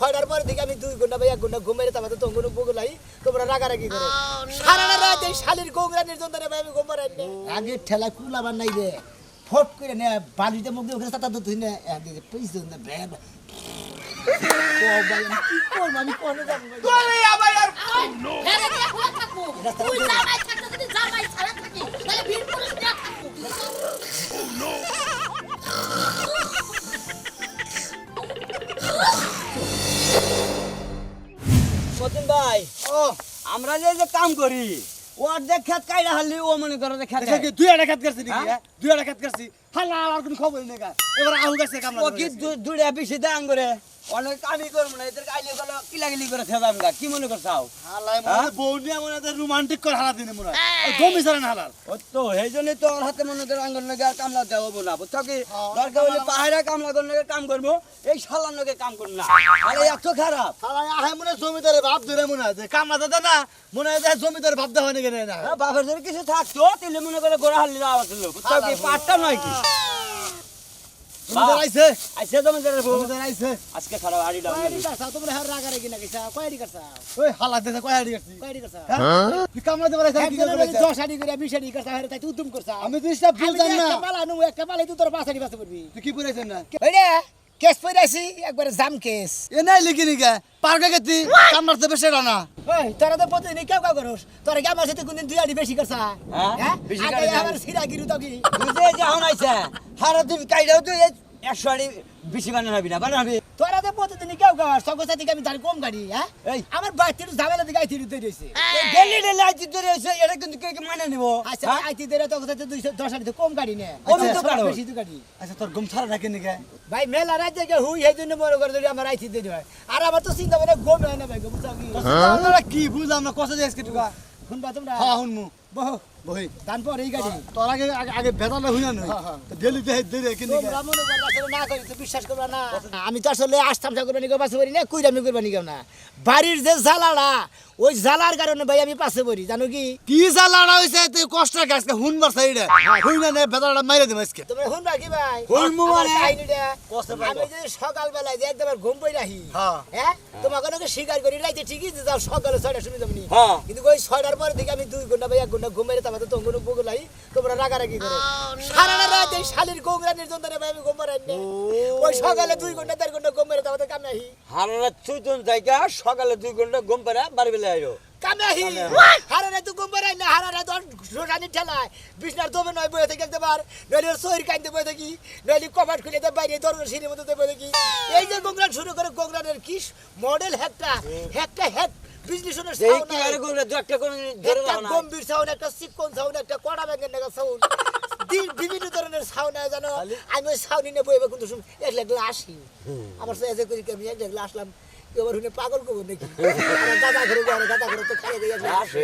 ছয়টার পরে থেকে আমি দুই ঘণ্টা বা এক ঘণ্টা ঘুমাইলে তারপরে তো কোনো বগুলাই তোমরা রাগারাগি করে। সারা রাত এই শালির গৌরানির জন্য রে ভাই আমি ঘুম পারাই না। আগে ঠেলা কুলা বানাই রে ফট করে নে বালিতে মুখ দিয়ে ওখানে সাতা তো তুই না। পয়সা না ব্যাগ ও ভাই? মতিন ভাই ও আমরা যে যে কাম করি ও যে খেত কাইরা হারলি ও মনে করো যে খেত কি দুই আড়া খেত করছি নাকি হ্যাঁ? হ্যাঁ? দুই আড়া খেত করছি হালা আর কোনো খবর নেই এবার আউ গেছে কামলা ও কি দুড়ে বেশি দাম করে অনেক কামি করব না এদের কাইলে গেল কিলাগিলি করে খেতাম গা কি মনে করছাও হ্যাঁ? মনে বউ নিয়ে মনে হয় রোমান্টিক করে হালা দিনে মনে হয়। গমি সারেন হালার। ও তো সেই জন্যই তো ওর হাতে মনে করে আঙ্গন নগে আর কামলা দেওয়া হব না বুঝছ কি? হ্যাঁ, দরকার হলে পাহাড়ে কামলা করে নগে কাম করব এই শালার নগে কাম করব না। আরে এত খারাপ। আহে মনে হয় জমিদারের ভাব ধরে মনে হয় কামলা দাদা না মনে হয় যে ভাব দেওয়া নাকি না। হ্যাঁ, বাপের যদি কিছু থাকতো তাহলে মনে করে গোড়া হারলি আওয়াজ হলো বুঝছ কি? পাটটা নয় কি? জমিদার আইছে। আইসে তোমাদের বউ জমিদার আইছে। আজকে খারাপ হাড়ি ডাউন কয়ডি করছা তোমরা হার রাগা রাগি না কিসা কয়ডি করছা ওই হালা দেছে কয়ডি করছি কয়ডি করছা তুই কামলা দেবার আইছে কি করছিস? দশ আড়ি করে বিশ আড়ি করছা হারে তাই তুই উদ্যম করছা। আমি জিনিসটা বুঝতাম না। একটা মালা নু একটা মালাই তুই তোর পাঁচ আড়ি তুই কি পড়াইছেন না? কেস পড়াইছি একবারে জাম কেস। এ নাই লিখি নিকা পার্কে গেছি কামড় তো বেশি না ওই তোরা তো প্রতিদিন কেউ কেউ করস তোরা কি আমার সাথে কোনদিন দুই আড়ি বেশি করছ? হ্যাঁ? হ্যাঁ? বেশি করে। আমার সিরা গিরু তো কি বুঝে যাও নাইছে হারা দিন কাইডাও তুই একশো আড়ি বেশি বানাবি না বানাবি তোরা তো প্রতিদিন কেউ কেউ আর সঙ্গে সাথে আমি তার কম গাড়ি হ্যাঁ? এই। আমার বাচ্চার ঝামেলা দিকে আইতি দিতে রয়েছে। ডেলি ডেলি আইতি ধরে হইছে এটা কিন্তু কে কে মানে নিব? আচ্ছা আইতি দেরে তো কথা দুইশো দশ আড়ি কম গাড়ি নে। কমই তো কারও। বেশি তো গাড়ি। আচ্ছা তোর গম ছাড়া রাখি নিকা ভাই মেলা রাত থেকে হুই সেই জন্য মনে করে যদি আমার আইতি দেরি হয়। আর আমার তো চিন্তা করে গম হয় না ভাই কি? আমরা কি বুঝলাম না কষ্ট যাইস কি টুকা শুনবা তোমরা? হ্যাঁ শুনমু বহু বহি। তান এই গাড়ি। তোর আগে আগে- আগে বেতালে হই নই। হ্যাঁ, হ্যাঁ। ডেলি দেহে দেরে কি নিকা তোমরা করলে আসলে না করি তো বিশ্বাস করবা না। আমি তো আসলে আসতাম পাশে পড়ি না কুইরামি করবা নিকেও না। বাড়ির যে ওই জ্বালার কারণে ভাই আমি পাশে পড়ি জানো কি? কি হইছে তুই কষ্ট গাছ হুনবার সাইডে হই নে বেতালটা মাইরে আজকে। কি ভাই? মানে? যে একদম ঘুম পাই রাখি হ্যাঁ। হ্যাঁ? তোমাকে নাকি স্বীকার করি রাইতে ঠিকই যাও সকালে ছয়টা শুনে যাবনি হ্যাঁ। কিন্তু ওই ছয়টার পরে থেকে আমি দুই ঘণ্টা বা এক ঘণ্টা ঘুম মেরে তারপরে তো কোনো বগুলাই তোমরা রাগারাগি করে। সারা রাত এই শালির গৌরানির জন্য রে ভাই আমি ঘুম পারাই না ওই সকালে দুই ঘণ্টা দেড় ঘণ্টা ঘুম মেরে তারপরে কামে আহি। হারা চৈতন জায়গা সকালে দুই ঘণ্টা ঘুম পারা বাড়ি বেলা আইরো। কামে আহি। হারা রাত ঘুম পারাই না হারা রাত রোটানি ঠেলায়। বিছনার দমে নয় বয়ে থেকে একবার নইলে শরীর কাইতে বয়ে থাকি নইলে কপাট খুলে দেয় বাইরে দরকার সিঁড়ির মধ্যে বয়ে থাকি। এই যে গোংরান শুরু করে গোংরানের কি মডেল হ্যাকটা হ্যাকটা হ্যাক বিজনেসনের এই কি আরে করে দু একটা করে ধরে একটা দাও না। গম্ভীর সাউন্ড একটা চিকন সাউন্ড একটা কড়া ব্যাগের নাগা সাউন্ড। বিভিন্ন ধরনের সাউন্ড আছে জানো? আমি ওই সাউন্ড নিয়ে বইবে কিন্তু শুন এক লাগলে আসি। আমার সাথে এসে করি কি আমি এক লাগলে আসলাম এবার শুনে পাগল করব নাকি? আমার দাদা ঘরে যাওয়ার ঘরে তো খাইয়ে দিয়ে আসে।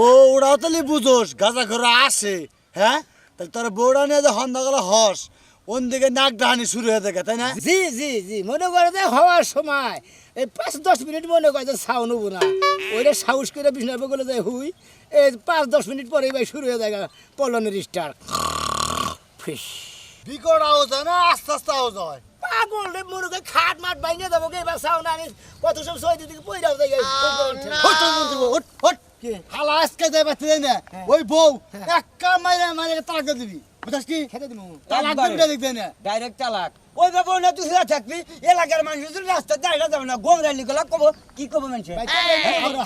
ও ওরাও তাহলে বুঝোস গাজা ঘরে আসে হ্যাঁ? তাহলে তোর বউরা নিয়ে যে হন্দা গেলে হস ওন দিকে নাক ডাহানি শুরু হয়ে থাকে তাই না? জি জি জি মনে করে যে হওয়ার সময় এই পাঁচ দশ মিনিট মনে করে যে সাউন্ড হব না। ওইটা সাহস করে বিছনার বগলে যায় হুই এই পাঁচ দশ মিনিট পরে ভাই শুরু হয়ে যায় পলনের স্টার ফিস। বিকট আওয়াজ হয় না? আস্তে আস্তে আওয়াজ হয়। পাগল রে মুরগে খাট মাট বাইনে দেবো এবার সাউন্ড আমি কত সব সই দিকে পইরাও যাই হট হট? হালা আজকে যাই পাচ্ছি তাই না হ্যাঁ। ওই বউ হ্যাঁ। একা তালাক দিবি। বুঝাস কি? খেতে তালাক দিবি দেখতে না। ডাইরেক্ট তালাক। ওই বাবু না তুই থাকবি। এলাকার মানুষ রাস্তা দাঁড়িয়ে যাবে না গোম রাইলি গেলা কব কি কব মানুষে?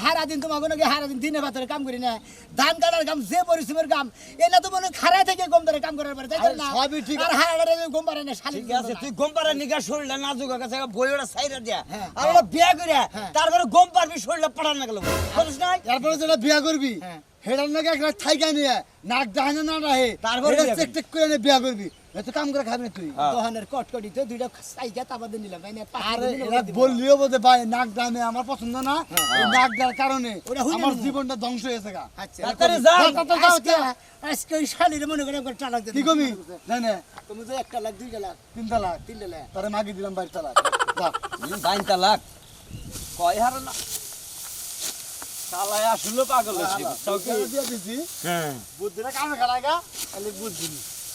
হারা দিন তোমাকে নাকি হারা দিন দিনে ভাতরে কাম করি না। ধান কাটার কাম যে পরিশ্রমের কাম এনা তো মনে হয় থেকে গম ধরে কাম করার পারে তাই না? সবই ঠিক আর হারা গম পারে না শালি ঠিক আছে তুই গম পারা নিগা শরীরটা নাজুক কাছে বইটা সাইরা দিয়া। হ্যাঁ। আর ওটা বিয়া করে হ্যাঁ। তারপরে গম পারবি শরীরটা পাঠান না গেল বুঝছ না এরপরে যেটা বিয়া করবি হ্যাঁ। হেডার নাকি একটা থাইকা নিয়ে নাক ডাহানে না রাহে তারপরে এটা চেক টেক করে বিয়া করবি। এত কাম করে খাবি না তুই? হ্যাঁ। দোহানের কটকটি তো দুইটা সাইকা তাবা নিলাম তাই না আরে এরা বললিও বোধ ভাই নাক ডানে আমার পছন্দ না। এই নাক ডার কারণে আমার। জীবনটা ধ্বংস হয়েছে গা। আচ্ছা তাড়াতাড়ি যাও। যা, তা, তা, যাও, আজকে ওই শালির মনে করে একবার টালাক কি কমি জানে তুমি তো একটা লাখ দুইটা লাখ তিন তালাক তিনটা লাখ। তারে মাগি দিলাম বাড়ি তালাক যা। বাইন তালাক কয় হার না? শালায় আসলে পাগল হচ্ছে বুঝছ কি? দিয়ে দিছি হ্যাঁ। বুদ্ধিটা কামে খারাগা খালি বুদ্ধি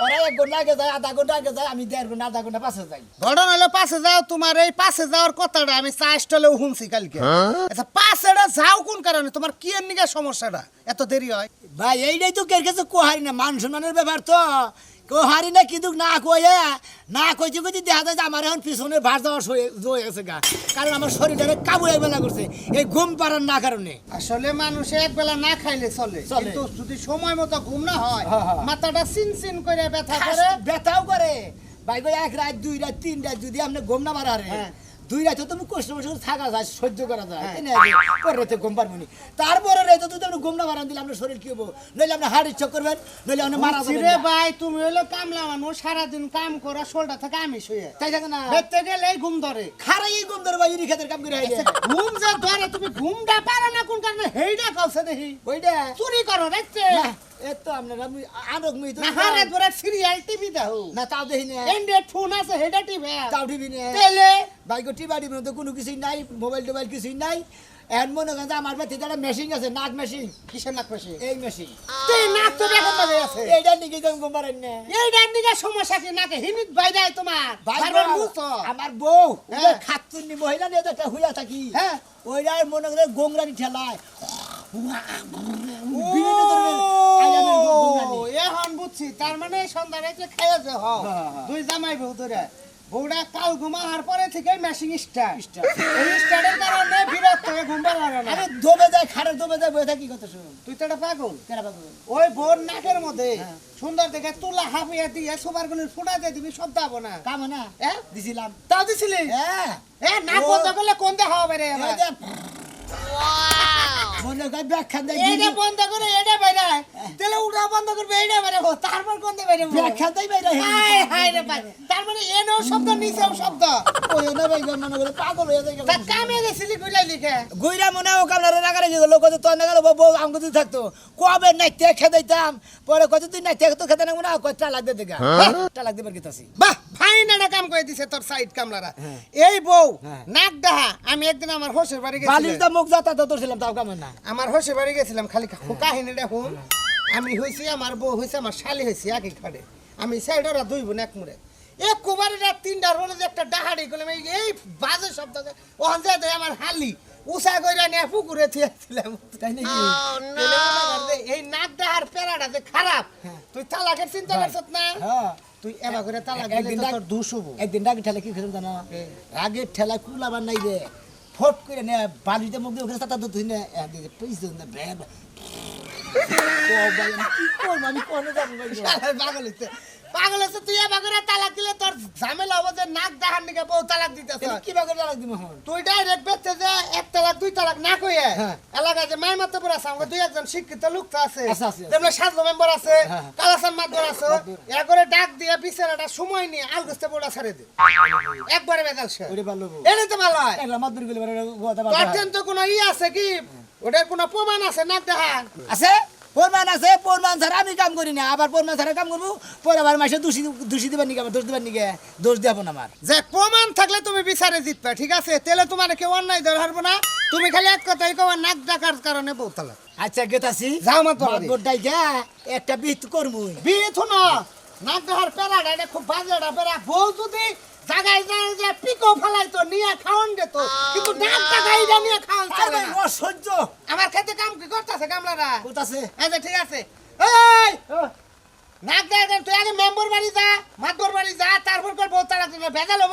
ওরা এক ঘণ্টা আগে যায় আধা ঘণ্টা আগে যায় আমি দেড় ঘণ্টা আধা ঘণ্টা পাশে যাই। ঘটনা হলো পাশে যাও তোমার এই পাশে যাওয়ার কথাটা আমি চা স্টলেও শুনছি কালকে। আচ্ছা পাশেটা যাও কোন কারণে? তোমার কি এর নিকে সমস্যাটা? এত দেরি হয়? ভাই এইটাই তো কের কাছে কোহারি না মান সম্মানের ব্যাপার তো। কোহারি না কিন্তু না কয়ে না কইতে কইতে দেখা যায় যে আমার এখন পিছনে ভার যাওয়া হয়ে গেছে গা কারণ আমার শরীরটারে কাবু বেলা করছে এই ঘুম পাড়ার না কারণে আসলে মানুষে এক বেলা না খাইলে চলে। কিন্তু যদি সময় মতো ঘুম না হয় হ্যাঁ, হ্যাঁ। মাথাটা সিন সিন করে ব্যথা করে ব্যথাও করে ভাই ভাই এক রাত দুই রাত তিন রাত যদি আপনি ঘুম না মারে। দুই রাতে তুমি কষ্ট মষ্ট থাকা যায় সহ্য করা যায়। হ্যাঁ। পরের রাতে ঘুম পারব নি। তারপরে রাতে যদি আপনি ঘুম না মারান দিলে আপনার শরীর কি হব? নইলে আপনি হার্ট ইচ্ছা করবেন নইলে আপনি মারা যাবেন রে। ভাই তুমি হলো কামলা মানুষ সারাদিন কাম করা শোলটা থেকে আমি শুয়ে। তাই থাকে না। দেখতে গেলে ঘুম ধরে। খারাই ঘুম ধরে ভাই ইরি খেতের কাম করে হাইলে ঘুম যে ধরে তুমি ঘুমটা পারো না কোন কারণে? হেইটা কলছে দেখি। ওইটা চুরি করো দেখছে? না এ তো আপনারা আনক মুই তো হারে ধরে সিরিয়াল টিভি দাও না তাও দেখি না। এন্ড্রয়েড ফোন আছে হেডা টিভি তাও টিভি না। তেলে বাইক টিবাড়ি মধ্যে কোনো কিছুই নাই মোবাইল টোবাইল কিছুই নাই। এর মনে করেন আমার বাড়িতে একটা মেশিন আছে নাক মেশিন কিসের নাক পাশে এই মেশিন তুই নাক তো দেখো বাজে আছে এইটা নিকে তুমি ঘুম পারেন না। এই ডান দিকে সমস্যা কি? নাকে হিমিত বাইরে তোমার। ভাই বারবার বউ, বুঝছ আমার বউ হ্যাঁ। খাতুনি মহিলা নিয়ে তো একটা হুইয়া থাকি। হ্যাঁ। ওইটাই মনে করে গোংরানি ঠেলায়। এখন বুঝছি জামাই কাল ঘুমাহার পরে থেকে ঘুম যায় খাড়ে যায় শুন তুই পাগল পাবো ওই মধ্যে। সুন্দর দেখে তুলা হাফিয়া দিয়ে সুপার গুলির ফুটা দিয়ে দিবি শব্দ হব না হ্যাঁ দিছিলাম তাও দিছিলি হ্যাঁ কোন দেখা হবে রে করে ব্যাখ্যা দেয় বন্ধ করে এটা বাইরে তাহলে উড়া বন্ধ করবে বাইরে তারপর কোন বাইরে? ব্যাখ্যা দেয় বাইরে হায় হায় রে ভাই। তার মানে শব্দ নিচেও শব্দ। ওই না ভাই মনে করে পাগল হয়ে যায় তা কামে গেছিলি গুলাই লিখে। গুইরা মনে ও কামলারে রাগা গেল কত তোর না গেল বউ আমাকে তুই থাকতো। কবে নাইতে খেয়ে দিতাম পরে কত তুই নাইতে তো খেতে না মনে কয় টালাক দে দিবার গেতাছি বাহ! ফাইন একটা কাম করে দিছে তোর সাইড কামলারা এই বউ হ্যাঁ। নাক ডাহা। আমি একদিন আমার হোসের বাড়ি বালিশ দা মুখ যাতা তো তোরছিলাম তাও কামে না। আমার হোসের বাড়ি গেছিলাম খালি কাহিনীটা শুন আমি হইছি আমার বউ হইছে আমার শালি হইছে একই ঘরে আমি সাইডরা দুই বোন এক মুড়ে। এক কুমারি রাত তিনটার হলে একটা ডাহাড়ি করলাম এই বাজে শব্দ ওখান থেকে আমার হালি উষা কইরা নিয়ে পুকুরে থিয়েছিলাম যে এই নাক ডাহার পেরাটা যে খারাপ। তুই তালাকের চিন্তা করছত না? হ্যাঁ। তুই এবা করে তালা গেলে তোর দুষ হব। একদিন রাগের ঠেলা কি খেলাম জানা? রাগের ঠেলা কুলাবার নাই রে ফট করে নে বালিতে মুখ দিয়ে ওখানে তাতা তুই না। দিন না ব্যাগ কি করব? আমি কোনো যাব পাগল হইছে। পাগল হইছে তুই এবা করে তালাক দিলে তোর ঝামেলা হবে যে নাক ডাহার নিকে বউ তালাক তাহলে কি বাগের তালাক দিব তুই ডাইরেক্ট বেচতে যে এক তালাক দুই তালাক না কইয়ে হ্যাঁ। এলাকায় যে মাই মাত্র পড়ে আছে আমাকে দুই একজন শিক্ষিত লোক তো আছে। আছে, আছে, আছে। মেম্বার আছে হ্যাঁ। কালাসান মাদর আছে। এ করে ডাক দিয়ে বিচারাটা সময় নিয়ে আলগুস্তে ছেড়ে দে। একবারে বেদাল সে। ওরে ভালো বউ। তো ভালো হয়। গেলে বারে কথা তো কোনো ই আছে কি? ওটার কোনো প্রমাণ আছে? না দেখা। আছে? প্রমাণ আছে প্রমাণ ছাড়া আমি কাম করি না। আবার প্রমাণ ছাড়া কাম করব পরে আবার মাসে দোষী দোষী দিবার নিকে আমার দোষ দিবার নিকে দোষ দেব না আমার। যে প্রমাণ থাকলে তুমি বিচারে জিতবে ঠিক আছে? তাহলে তোমার কেউ অন্যায় ধরে হারবো না। তুমি খালি এক কথাই কবা নাক ডাকার কারণে বউতালা আচ্ছা গেতাছি। যাও আমার বাড়ি। গোটাই গা একটা বিহিত করব বিয়ে থুনো নাক ডাকার এটা খুব বাজে পেরা বউ যদি যে পিকো ফেলাই তো নিয়ে কিন্তু নিয়ে চলে না। আমার খেতে কাম কি করতেছে কামলারা? কোথাছে? আচ্ছা ঠিক আছে। এই! নাক ডাকা তুই আগে মেম্বার বাড়ি যা মাতবর বাড়ি যা তারপর কর ভেজাল হব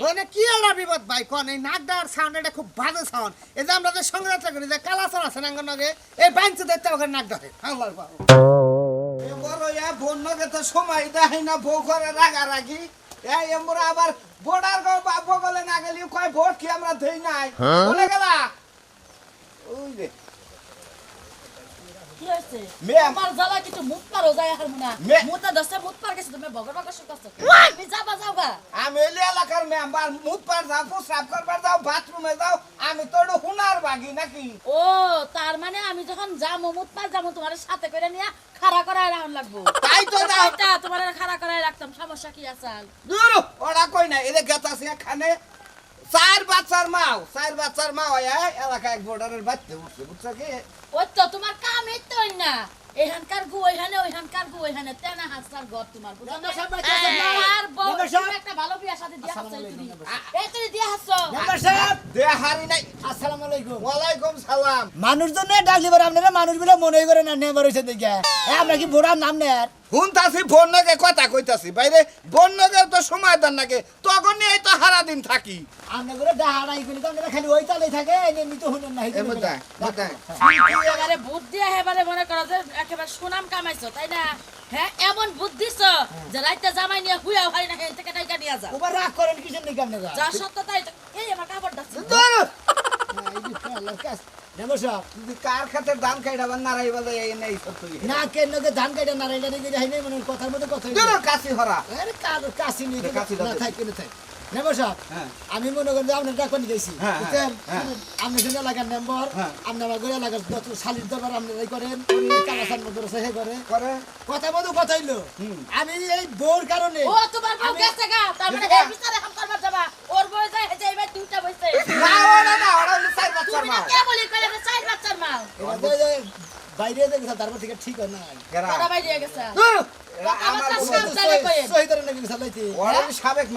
ওখানে কি হলো বিপদ ভাই কোন এই নাক ডাকার সাউন্ড এটা খুব বাজে সাউন্ড এই যে আমরা যে সংযাত্রা করি যে কালাচার আছে নাঙ্গন নগে এই বাঞ্চে দেখতে ওখানে নাক ডাকে আল্লাহর বাবা বড় ইয়া বোন নগে তো সময় দেয় না বউ করে রাগারাগি। এই আমরা আবার ভোটার গো বাপ বগলে না গেলি কয় ভোট কি আমরা দেই নাই? বলে গেলা? ওই রে। কি হয়েছে? আছে ম্যাম। আমার জ্বালা কিছু মুখ পারো যায় এখন না মুতা দশটা মুখ পার গেছে তুমি বগর বগর শুকাছ তুমি যাবা যাওগা আমি এলি এলাকার মেম্বার মুখ পার যাও প্রস্রাব করবার যাও বাথরুমে যাও আমি তো একটু হুনার বাগি নাকি? ও তার মানে আমি যখন যামো মুখ পার যামো তোমার সাথে করে নিয়ে খাড়া করায় রাউন্ড লাগবো। তাই তো তোমার খাড়া করায় রাখতাম সমস্যা কি আছে? দূর ওরা কই না এদের গেতাছে এখানে চার বাচ্চার মাও চার বাচ্চার মা হয় এলাকায় এক বর্ডারের বাচ্চা উঠছে বুঝছ কি? ওই তো তোমার কাম এই তো না। এখানকার গু ওইখানে ওইখানকার গু ওইখানে। তেনা হাসার ঘর তোমার বুঝছ মেম্বার সাহেব না? বাড়িতে আছেন না? আর বউ মেম্বার সাহেব? তুমি একটা ভালো বিয়া সাথে দিয়া হাসছো তুমি। এই তুমি দিয়া হাসছো। মেম্বার সাহেব। দে হারি নাই। আসসালামু আলাইকুম। ওয়ালাইকুম সালাম। মানুষজন ডাকলি পারে আপনারা মানুষগুলো মনে করে না নেবার দেখে। এ, আমরা কি বোড়ার নাম নেয়ার? শুনতাছি ফোন নাকে কথা কইতাছি। বাইরে ফোন নাকে তো সময় দেন নাকি? তখন এই তো হারা দিন থাকি। আমরা করে ডাহাড়াই করি তো আপনারা খালি ওই তালে থাকে এমনি তো শুনেন না এ বোধহয়, বোধহয়। এবারে বুদ্ধি এবারে মনে করো যে একেবারে সুনাম কামাইছো তাই না? হ্যাঁ এমন বুদ্ধিছ যে রাইতে জামাই নিয়ে হুইয়া হয় না হেন থেকে টাইকা নিয়ে যা ওবার রাগ করেন কিসের নাকি আপনারা যা সত্য তাই তো- এই আমার কাপড় ডাকছে কার খাতে ধান নারাই বলে এই নেই না কেন নাকি ধান নাই মানে কথার মধ্যে কথা দূর কাশি হরা। আরে কালো কাশি নিয়ে না থাক কেন থাক। মেম্বার সাহেব হ্যাঁ। আমি মনে করেন যে আপনার ডাকপানি গেছি হ্যাঁ, বুঝছেন? হ্যাঁ। আপনি শুনে এলাকার মেম্বার হ্যাঁ। আপনি আমার ঘরে এলাকার যত শালির দরবার আপনি এই করেন কালাসান মতো সে করে। করে। কথা মতো কথা হইল। আমি এই বোর কারণে ও তোমার বউ গেছে গা তার মানে গেছে বিচারে হাম করবার যাবা ওর বউ যায় হেজে এবার দুইটা বইছে না ওরা না ওরা হলো চার বাচ্চার তুমি মা না কে বলি কইলে যে চার বাচ্চার মা এবার তো এই যে বাইরে গেছে তারপর থেকে ঠিক হয় না বাইরে গেছে। দূর! এরা কথা বউ। সাবেক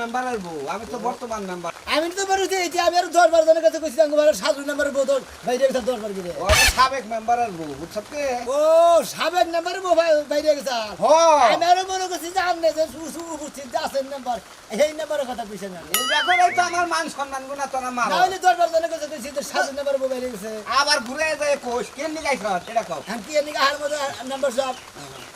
বউ আমি তো বর্তমান মেম্বার আমি তো বলছি এই যে আমি আর জনের কাছে কইছি আঙ্গু বারে নাম্বার বউ বাইরে গেছে গিয়ে। ওরা সাবেক মেম্বারের বউ বুঝছ কি? ও সাবেক নাম্বার বউ বাইরে গেছে আমি আরও মনে করছি যে আপনি যে উপস্থিত আছেন নাম্বার এই নাম্বারের কথা কইছেন না এই এই তো আমার মান সম্মান তোরা মারো না হলে দরবার জনের কাছে কইছি সাধু নাম্বার বউ বাইরে গেছে। আবার ঘুরে যায় কোষ কেন নিগাইছ? এটা কও। আমি কি এদিকে হার মতো নাম্বার সব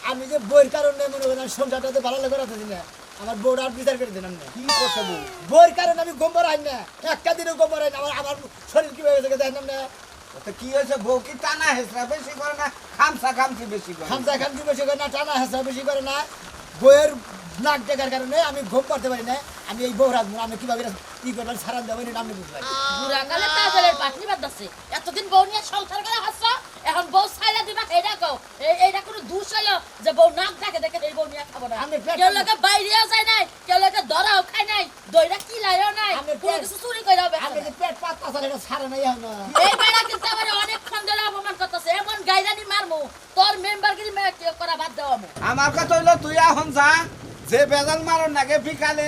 আমি যে বইয়ের কারণে সংসারটাতে ভালো লাগে রাখতেছি না আমার বউটা আর বিচার করে দিলাম না কি করছে বউ? বইয়ের কারণে আমি গোমর আইন না। একটা দিনও গোমর আইন আমার আমার শরীর কি হয়ে গেছে দেখলাম না কি হয়েছে বউ? কি টানা হেসরা বেশি করে না খামসা খামসি বেশি করে? খামসা খামসি বেশি করে না টানা হেসা বেশি করে না। বইয়ের নাক দেখার কারণে আমি ঘুম করতে পারি না। আমি এই বউ রাখব আমি কীভাবে কি করলাম সারান দেবো আমি পাটনি বাদ এতদিন বউ নিয়ে সংসার করে হাসছ এখন বউ ছাইলা দিবা এটা কও এই কোনো দোষ হইল যে বউ নাক ডাকে দেখে এই বউ নিয়ে খাব না। কেউ লোকে বাইরেও যায় নাই কেউ লোকে ধরাও খায় নাই দইরা কি লাইও নাই আমি কোনো পেট- কিছু চুরি করে হবে আমি পেট পাত এটা সারা নাই এখন। এই বেড়া কিন্তু আমার অনেক খন্ডের অপমান করতেছে এমন গাইরানি মারমু তোর মেম্বার গিরি মে কেউ করা বাদ দেওয়া আমার কথা হইল তুই এখন যা যে বেজাল মারন নাগে বিকালে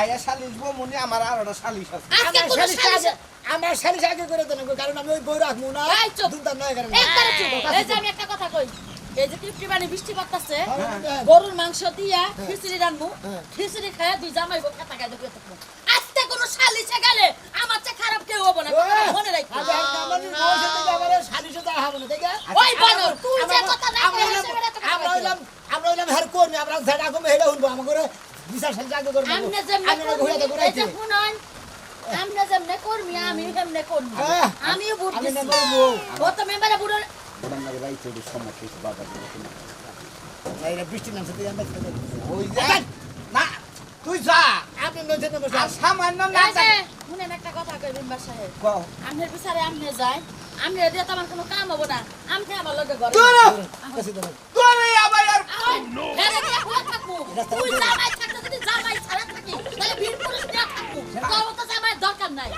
আয়া সালিশ বউ মনি আমার আর সালিশ আছে। আজকে আমার শালিশ আগে আমার শালিশ করে দেন কারণ আমি ওই বই রাখব না। দুধ নয় কারণ এই যে আমি একটা কথা কই এই যে তৃপ্তি বাণী বৃষ্টি পড়তাছে হ্যাঁ। গরুর মাংস দিয়া খিচুড়ি রান্নু হ্যাঁ। খিচুড়ি খায় দুই জামাই খাতা খায় দেখবে তখন আজকে কোনো সালিশে গেলে আমার চেয়ে খারাপ কেউ হব না মনে রাখব আমার সাথে আমার শালিশে না আছে ওই বানর তুই যে আমরা- কথা না আমরা হইলাম- আমরা। হইলাম আমরা হের কর্মী আমরা ঝাড়া কমে হেডা শুনব আমার করে বিচার সালিশ আগে করব আমনে আমি যেমনে না ঘুরে ঘুরে যে যেমনে করবি আমি করবি হ্যাঁ। আমি দিছি। ও তো মেম্বারে বুড়ো এই রে বৃষ্টি নামছে তুই আমরা ওই না তুই যা। আপনি নইছে নাম্বার সামান্য না শুনেন একটা কথা কই মেম্বার সাহেব। কও। আমনের বিচারে আমনে যায় আমনে দিয়ে তো আমার কোনো কাম হব না। আমনে আমার লগে ঘরে দূর! কাছে দাও তোরে আবার আর আহন, হেরে দিয়ে থাকব। তুই জামাই থাকতে যদি জামাই ছাড়া থাকি, তাহলে বীর পুরুষ নিয়ে থাকব। তোর মতো জামাইয়ের দরকার নাই।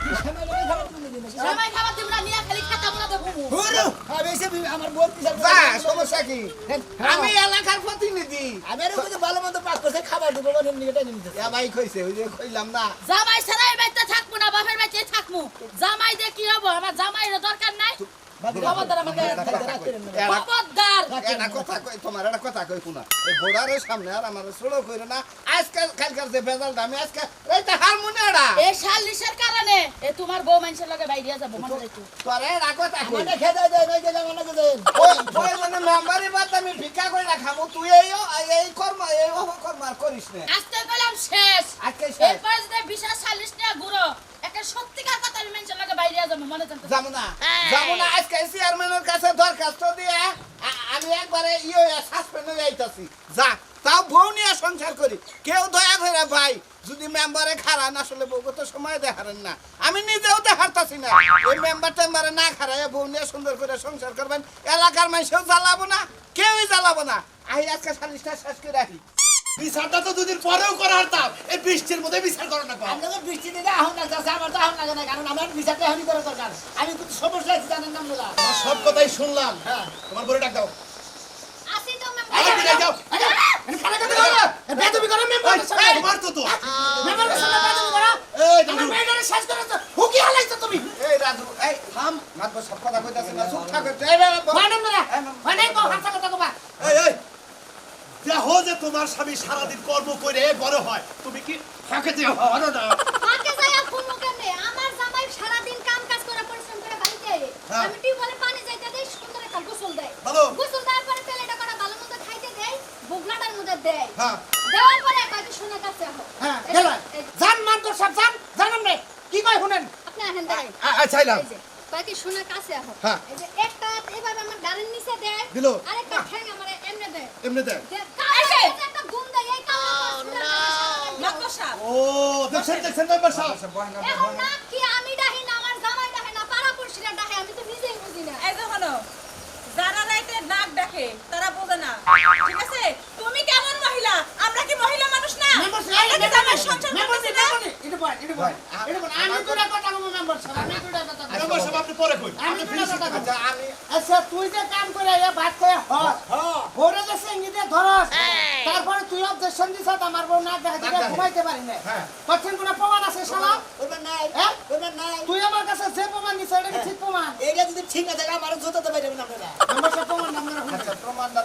জামাই খাবার দিব নিয়ে খালি খাতাম না তো হুরু আমি এসে আমার বউ যা সমস্যা কি হ্যাঁ। আমি এলাকার প্রতিনিধি আমি আর ওকে ভালো মতো পাক করছে খাবার দেবো মানে নিয়ে টাইম নিতে ভাই কইছে ওই যে কইলাম না জামাই ছাড়া এই বাড়িতে থাকব না, বাপের বাড়িতেই থাকব। জামাই দিয়ে কি হব? আমার জামাইয়ের দরকার নাই। সামনে আর আমার ছোড়ো কইরে না। আজকাল কালকার যে বেজাল দামে আজকে রাইতে এই সালিশের কারণে এ তোমার বউ মানুষের লগে বাইরে যাব মনে রেখো। তোরে এটা কথা কই আমাকে খেতে দেয় গেলে আমাকে দেন ওই ওই মানে মেম্বারি বাদ আমি ভিক্ষা করে রাখাবো তুই এই এই কর্ম এই কর্ম আর করিস না। আজকে শেষ। আজকে শেষ। এরপরে যদি বিশাল সালিশ নিয়ে ঘুরো একটা সত্যিকার কথা আমি মানুষের লগে বাইরে যাব মনে জানতো যাব না। যাব না আজকে চেয়ারম্যানের কাছে দরখাস্ত দিয়ে আমি আমি একবারে ইয়ে সাসপেন্ড যাইতাছি। যা তাও বউ নিয়ে সংসার করি। কেউ দয়া করে ভাই যদি মেম্বারে খারান আসলে বউ তো সময় দেখারেন না। আমি নিজেও দেখারতাছি না। ওই মেম্বার টেম্বারে না খারায় বউ নিয়ে সুন্দর করে সংসার করবেন এলাকার মানুষও জ্বালাবো না কেউই জ্বালাবো না। আই আজকে সালিশটা শেষ করে রাখি। বিচারটা তো দুদিন পরেও করা হারতাম এই বৃষ্টির মধ্যে বিচার করো না আপনাদের বৃষ্টি দিলে আহন না আমার তো আহন লাগে না কারণ আমার বিচারটা এখনই করা দরকার। আমি কিন্তু সমস্যা আছে জানেন না আপনারা? সব কথাই শুনলাম। হ্যাঁ। তোমার বলে ডাক দাও। আসি তো আরে বেদবি করো তোমার তো। তো সামনে বেদবি করো। এই আমার মেয়েটারে শেষ করে তো হুকি হালাইছো তুমি। এই রাজু এই থাম। মাতবো সব কথা কইতাছি না চুপ থাকো। এই ম্যাডাম না মানে কো হাসা কথা কবা দেখো যে তোমার স্বামী সারাদিন কর্ম করে বড় হয় তুমি কি ফাঁকে যে হওয়ারও না। মাকে যাই কেমনে? আমার জামাই সারাদিন কাম কাজ করে পরিশ্রম করে বাড়িতে। হ্যাঁ। আমি টিউবওয়েলে পানি যাইতে দেই সুন্দর একটা গোসল দেয়। ভালো। গোসল দেওয়ার পরে পেলেটা করে ভালো মতো খাইতে বুগলাটার মধ্যে হ্যাঁ। দেওয়ার পরে কয় কি শোনা কাছে আহো হ্যাঁ জান মান তো সব জান জানাম রে কি শুনেন? আপনি কয় কি শোনা কাছে আহো হ্যাঁ। এই যে একটা এভাবে আমার গাড়ির নিচে দেয়। দিল। আরেকটা ঠ্যাং আমার এমনে দেয় এমনি দেখ যে! কার কাছে একটা গুম দেয় ও দেখছেন দেখছেন মেম্বার সাহেব এখন না কি আমি ডাহি না আমার জামাই ডাহে না পাড়া পড়শিরা ডাহে আমি তো নিজেই বুঝি না। এই যে হলো যারা রাইতে নাক ডাকে তারা বোঝে না। ঠিক আছে? তুমি কেমন মহিলা? আমরা কি মহিলা এটা এটা এটা আচ্ছা আচ্ছা তুই যে কাম করে ভাত করে হস যে সেঙ্গিতে ধরস তারপরে তুই অবজেকশন দিছ আমার বউ না দেখা দিলে ঘুমাইতে পারি না। হ্যাঁ। কঠিন কোনো প্রমাণ আছে শালা? হ্যাঁ? তুই আমার কাছে যে প্রমাণ দিছ এটা কি ঠিক প্রমাণ? এইটা যদি ঠিক না থাকে আমার জোতাতে আপনারা। আমার সব প্রমাণ আমরা আচ্ছা প্রমাণটা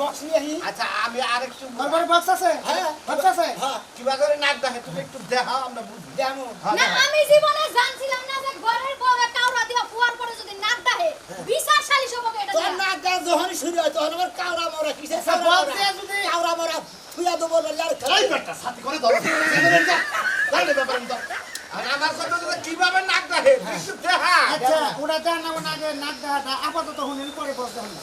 বক্স নিয়ে আহি। আচ্ছা আমি আরেকটু তারপরে বক্স আছে? হ্যাঁ। বক্স আছে? হ্যাঁ কিবা করে নাক দেখে তুমি একটু দেখাও আমরা বুঝি যেমন হ্যাঁ, না আমি জীবনে জানছিলাম না যে ঘরের বউ কাউরা দিয়া ফুয়ার পরে যদি নাক ডাহে বিচার সালিশ হবে এটা তোর নাক গাছ যখন শুরু হয় তখন আমার কাউরা মরা কিসে কাউরা বল মরা? যদি- কাউরা মরা থুয়া দেবো বললে আর খেলা বেটা সাথে করে ধরো। ছেলেদের ব্যাপার তো আমার কথা হলো কীভাবে নাক দেখে? দেখা আচ্ছা ওটা দেন না নাক আপাতত শুনেন পরে বলতে হবে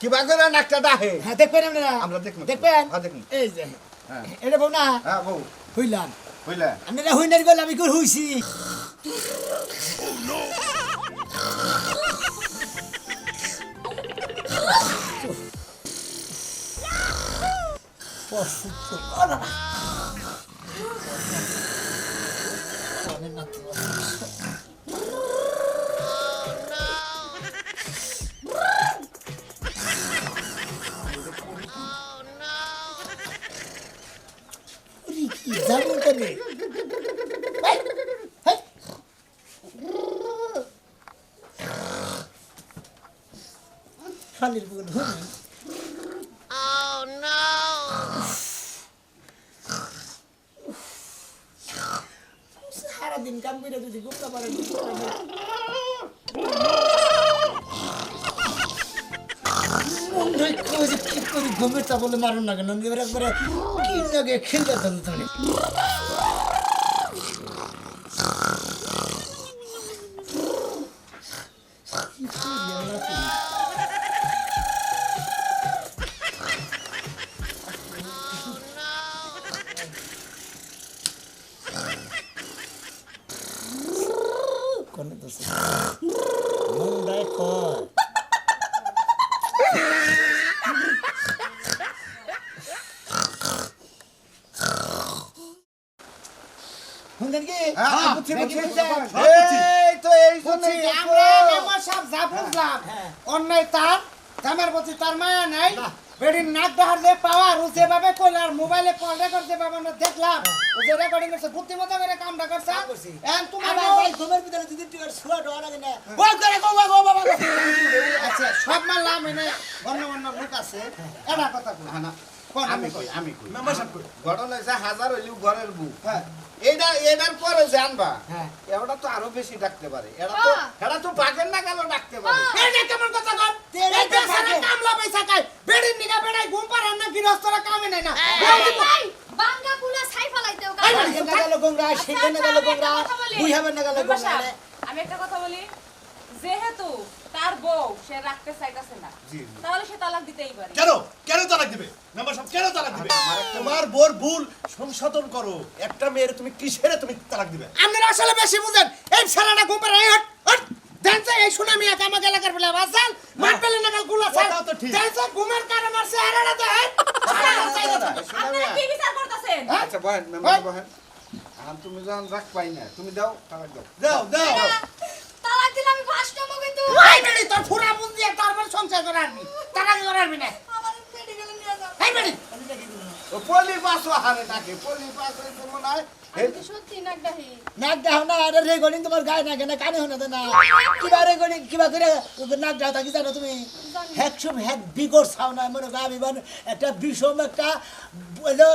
কিবা করে নাকটা ডাহে হ্যাঁ দেখবেন আপনারা আমরা দেখব। দেখবেন হ্যাঁ, দেখব। এই যে হ্যাঁ। এটা বউ না হ্যাঁ বউ হইলাম বুঝলে আপনারা হইনার গেল আমি করে হইছি জানুন কেনে শালির বুকে ধরে সারাদিন কাম করে যদি গুপ্তা পারে ঠিক করে ঘুমের তা বলে মারুন না কেন এবার একবারে কি লাগে খেলতে থাকতে তুমি কোন দোষ মন্দায় কর শুনছেন কি হ্যাঁ, বুঝছি, বুঝছি। এই তো এই জন্যই আমরা মেম্বার সাহেব যা বুঝলাম। হ্যাঁ। অন্যায় তার জামার প্রতি তার মায়া নাই। বেডির নাক ডাহার যে পাওয়ার ও যেভাবে কইল আর মোবাইলে কল রেকর্ড যেভাবে আমরা দেখলাম ও যে রেকর্ডিং করছে বুদ্ধিমতো করে কামটা করছে। এখন তোমার ভাই ঘুমের ভিতরে যদি একটু আর শোয়া টোয়া লাগে না, ওই করে গো, গো, গো, বাবা, আচ্ছা সব মানলাম এনে গণ্যমান্য লোক আছে। এটা কথা না, আমি কই আমি কই? মেম্বার কই? ঘটনা হয়েছে হাজার হইলেও ঘরের বুক হ্যাঁ। এইটা এটার পরে জানবা। এটা তো আরও বেশি ডাকতে পারে। এটা তো। এটা তো বাঘের না গেল ডাকতে পারে। এটা কেমন কথা কর এই তো কামলা পয়সা খায় বেডির নিগা বেড়াই ঘুম পারে না গৃহস্থরা কামে নাই না। ভাই, বাঙ্গা কুলা ছাই ফেলাইতেও। গেল গেল আচ্ছা, না গেল আমি একটা কথা বলি। যেহেতু তার বউ সে রাখতে চাইতেছে না তাহলে সে তালাক দিতেই পারে। কেন? কেন তালাক দিবে? মেম্বার সাহেব কেন তালাক দিবে? তোমার বোর ভুল সংশোধন করো। একটা মেয়ের তুমি কিসেরে তুমি তালাক দিবে? আপনারা আসলে বেশি বুঝেন। এই ছেলেটা ঘুম পারে হট হট। দেনছে এই শুনে আমি এক আমাকে এলাকার বলে বাসাল মাঠ পেলে নাকালগুলা স্যার ওটাও তো ঠিক। দেনছে ঘুমের কারণে মারছে হারাটা দেন আপনারা কি বিচার করতেছেন? আচ্ছা বহেন মেম্বার বহেন আর তুমি যখন রাখ পাই না তুমি দাও তালাক দাও। দাও দাও তালাক দিলে আমি ফার্স্ট হব কিন্তু এই বেড়ি তোর ফুরা বুন দিয়ে তারপর সংসার করে আনবি। তারা কি করে আনবি না। আমার মেডিকেলে নিয়ে যাও এই বেড়ি। পলি পাসও হারে নাকি পলি পাস হইতে মনে হয়। আমি তো সত্যি নাক দাও না আরে রেগনিং তোমার গায়ে না কানে হনা না। কিবা রেগনিং কিবা করে নাক দাও থাকি জানো তুমি? হ্যাক সব হ্যাক বিগর সাও না মনে করো আমি মানে একটা বিষম একটা বলো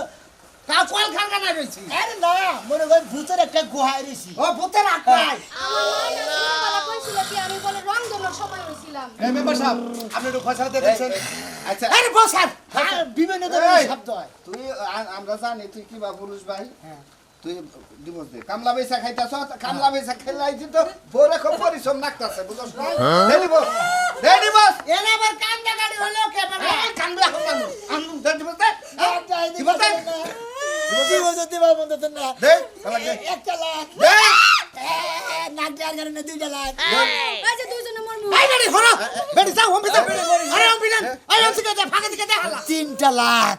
কা কল খাঙ্গা না রইছি আরে না মনে করো ভূতের একটা গুহায় রয়েছি। ও ভূতের আমার মায়ের ছোটবেলা কইছিল কি আমি বলে রং ধরার সময় হইছিলাম এই মেম্বার সাহেব আপনি একটু ফয়সালাতে দেখছেন আচ্ছা আরে বসার আর বিভিন্ন ধরনের! শব্দ হয় তুই আমরা জানি তুই কিবা পুরুষ ভাই তুই ডিভোর্স দে কামলা বেচা খাইতাছ কামলা বেচা খেলাইছি তো ভোরে খুব পরিশ্রম নাকতাছে বুঝছ না দে ডিভোর্স দে ডিভোর্স এনে আবার কান্দা গাড়ি হলো কে বাবা কামলা হতাম আনু দে ডিভোর্স দে দিবা দে। দিবা তো দিবা বন্ধ তো না দে একটা লাখ দে নাক দেওয়ার কারণে দুইটা লাখ এই যে দুইজনে মোর মুখ এই বেড়ি হরো বেড়ি যাও হোম ভিতর আরে হোম ভিতর আরে হোম থেকে ফাঁকা থেকে দে হালা তিনটা লাখ